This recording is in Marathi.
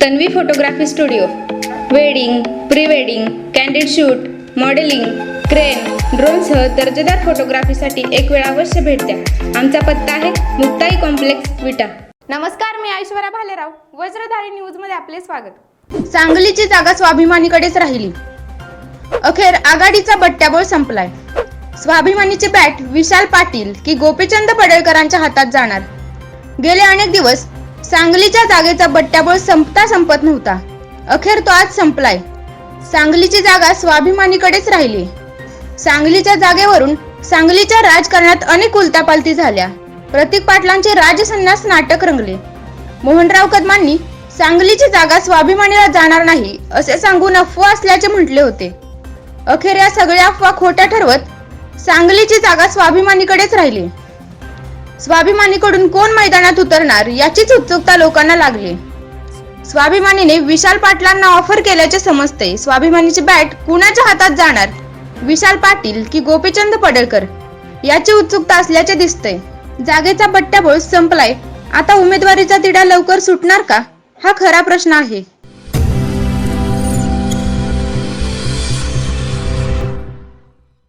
Tanvi photography studio. Wedding pre wedding candid shoot modelling crane ड्रोनसह दर्जेदार फोटोग्राफीसाठी एक वेळ अवश्य भेट द्या. आमचा पत्ता आहे मुक्ताई कॉम्प्लेक्स विटा. नमस्कार मी ऐश्वर्या भालेराव वज्रधारी न्यूजमध्ये आपले स्वागत. सांगलीची जागा स्वाभिमानीकडेच राहिली. अखेर आघाडीचा बट्ट्याबोळ संपलाय. स्वाभिमानीचे बॅट विशाल पाटील की गोपीचंद पडळकरांच्या हातात जाणार. गेले अनेक दिवस सांगलीच्या जागेचा बट्ट्याबोळ संपता संपत नव्हता. अखेर तो आज संपलाय. सांगलीची जागा स्वाभिमानीकडेच राहिली. सांगलीच्या जागेवरून सांगलीच्या राजकारणात अनेक उलतापालती झाल्या. प्रतीक पाटलांचे राजसन्यास नाटक रंगले. मोहनराव कदमांनी सांगलीची जागा स्वाभिमानीला जाणार नाही असे सांगून अफवा असल्याचे म्हटले होते. अखेर या सगळ्या अफवा खोट्या ठरवत सांगलीची जागा स्वाभिमानीकडेच राहिली. स्वाभिमानीकडून कोण मैदानात उतरणार याचीच उत्सुकता लोकांना लागली. स्वाभिमानीने विशाल पाटलांना ऑफर केल्याचे समजते स्वाभिमानीची बॅट कुणाच्या हातात जाणार? विशाल पाटील की गोपीचंद पडळकर? याची उत्सुकता असल्याचे दिसते. जागेचा बट्ट्याबोळ संपलाय. आता उमेदवारीचा तिढा लवकर सुटणार का? हा खरा प्रश्न आहे.